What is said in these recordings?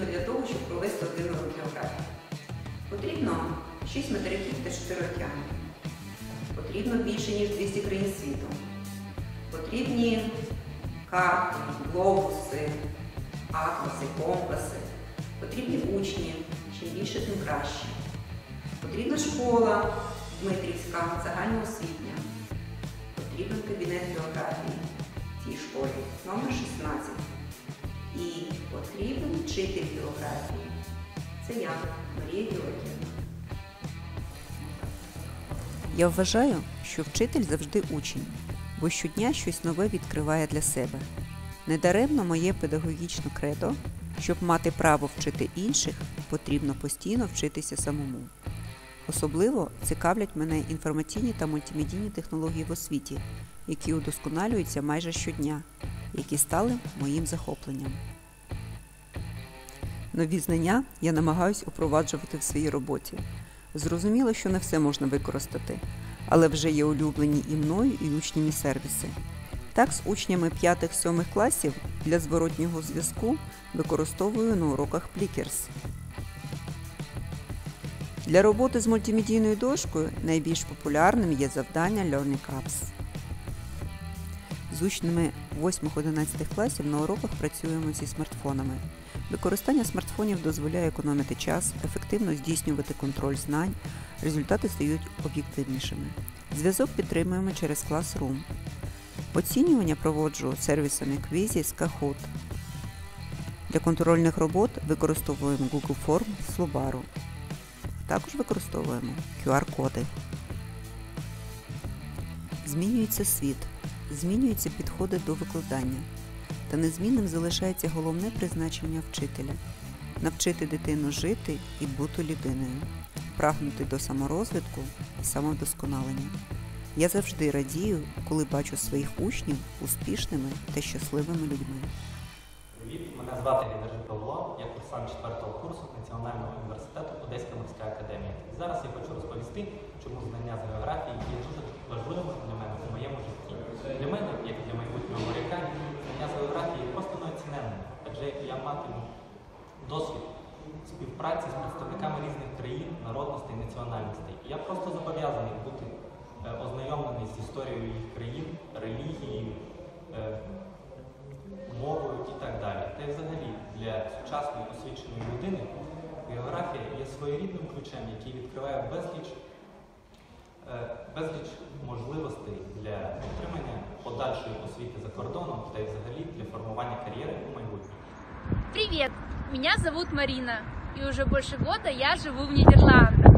необхідно для того, щоб провести один урок географії. Потрібно 6 материків та 4 океани. Потрібно більше, ніж 200 країн світу. Потрібні карти, глобуси, атласи, компаси. Потрібні учні. Чим більше, тим краще. Потрібна школа Дмитрівська, загальноосвітня. Потрібен кабінет географії в цій школі. Номер 16. І потрібен вчитель географії. Це я, Марія Георгіївна. Я вважаю, що вчитель завжди учень, бо щодня щось нове відкриває для себе. Недаремно моє педагогічне кредо, щоб мати право вчити інших, потрібно постійно вчитися самому. Особливо цікавлять мене інформаційні та мультимедійні технології в освіті, які удосконалюються майже щодня, які стали моїм захопленням. Нові знання я намагаюсь упроваджувати в своїй роботі. Зрозуміло, що не все можна використати, але вже є улюблені і мною, і учнями сервіси. Так, з учнями 5-7 класів для зворотнього зв'язку використовую на уроках Plickers. Для роботи з мультимедійною дошкою найбільш популярним є завдання Learning Apps. З учнями 8-11 класів на уроках працюємо зі смартфонами. Використання смартфонів дозволяє економити час, ефективно здійснювати контроль знань, результати стають об'єктивнішими. Зв'язок підтримуємо через Classroom. Оцінювання проводжу сервісами Quizzes, Kahoot. Для контрольних робот використовуємо Google Form, Subaru. Також використовуємо QR-коди. Змінюється світ, змінюються підходи до викладання. Та незмінним залишається головне призначення вчителя навчити дитину жити і бути людиною, прагнути до саморозвитку і самовдосконалення. Я завжди радію, коли бачу своїх учнів успішними та щасливими людьми. Привіт, мене звати Генерій Павло, я курсант 4 курсу Національного академія. І зараз я хочу розповісти, чому знання з географії є дуже важливим для мене у моєму житті. Для мене, як і для майбутнього моряка, знання з географії просто неоціненне, адже я матиму досвід співпраці з представниками різних країн, народностей, національностей. І я просто зобов'язаний бути е, ознайомлений з історією їх країн, релігією. е, мовою і так далі. Та й взагалі для сучасної освіченої людини своєрідним ключем, який відкриває безліч, е, безліч можливостей для отримання подальшої освіти за кордоном та й взагалі для формування кар'єри у майбутньому. Привет, меня зовут Марина, и уже больше года я живу в Нидерландах.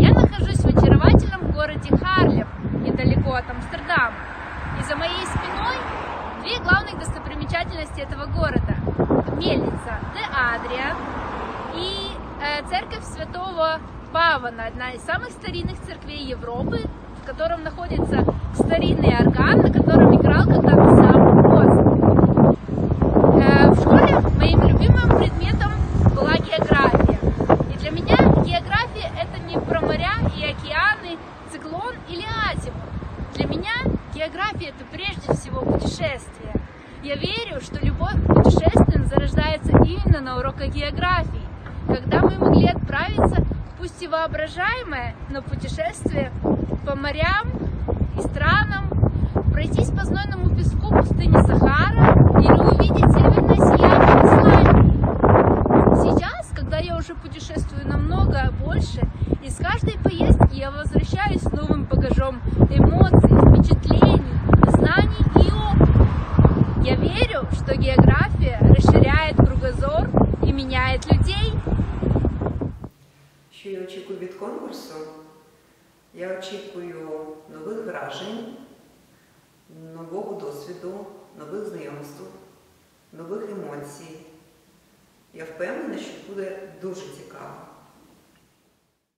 Я нахожусь в очаровательном городе Харлем, недалеко от Амстердама. И за моей спиной две главных достопримечательности этого города. Мельница де Адриан и э, церковь Святого Павана, одна из самых старинных церквей Европы, в котором находится старинный орган, на котором играл когда-то сам Моцарт. Э, В школе моим любимым предметом была география. И для меня география это не про моря и океаны, циклон или азимут. Для меня география это прежде всего путешествие. Я верю, что любовь к путешествиям зарождается именно на уроках географии, когда мы могли отправиться, пусть и воображаемое, но путешествие по морям и странам, пройтись по знойному песку пустыни Сахара или увидеть северное сияние Исландии. Сейчас, когда я уже путешествую намного больше, и с каждой поездки я возвращаюсь с новым багажом эмоций, впечатлений, знаний и опыта. Я верю, что география расширяет кругозор и меняет людей. Я очікую нових вражень, нового досвіду, нових знайомств, нових емоцій. Я впевнена, що буде дуже цікаво.